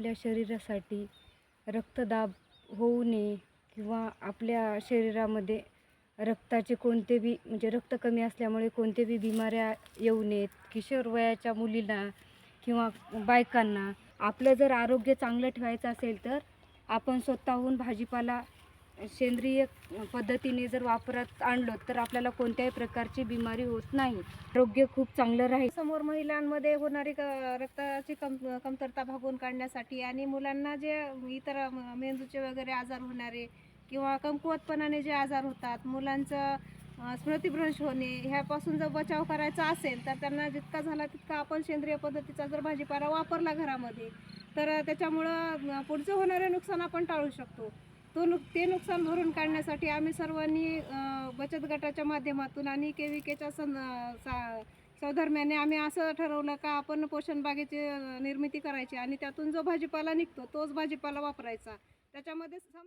आपल्या शरीरासाठी रक्तदाब होऊ नये किंवा आपल्या शरीरामध्ये रक्ताचे कोणते बी म्हणजे रक्त कमी असल्यामुळे कोणते बी बिमाऱ्या येऊ नयेत. किशोर वयाच्या मुलींना किंवा बायकांना आपलं जर आरोग्य चांगलं ठेवायचं असेल तर आपण स्वतःहून भाजीपाला सेंद्रिय पद्धतीने जर वापरात आणलो तर आपल्याला कोणत्याही प्रकारची बिमारी होत नाही. आरोग्य खूप चांगलं राहील. समोर महिलांमध्ये होणारी क- रक्ताची कम कमतरता भागून काढण्यासाठी आणि मुलांना जे इतर मेंदूचे वगैरे आजार होणारे किंवा कमकुवतपणाने जे आजार होतात मुलांचं स्मृतिभ्रंश होणे ह्यापासून जर बचाव करायचा असेल तर त्यांना जितका झाला तितका आपण सेंद्रिय पद्धतीचा जर भाजीपाला वापरला घरामध्ये तर त्याच्यामुळं पुढचं होणारं नुकसान आपण टाळू शकतो. तो नुक ते नुकसान भरून काढण्यासाठी आम्ही सर्वांनी बचत गटाच्या माध्यमातून आणि के व्ही केच्या सं सा सौधर्म्याने आम्ही असं ठरवलं का आपण पोषण बागेची निर्मिती करायची आणि त्यातून जो भाजीपाला निघतो तोच भाजीपाला वापरायचा. त्याच्यामध्ये सम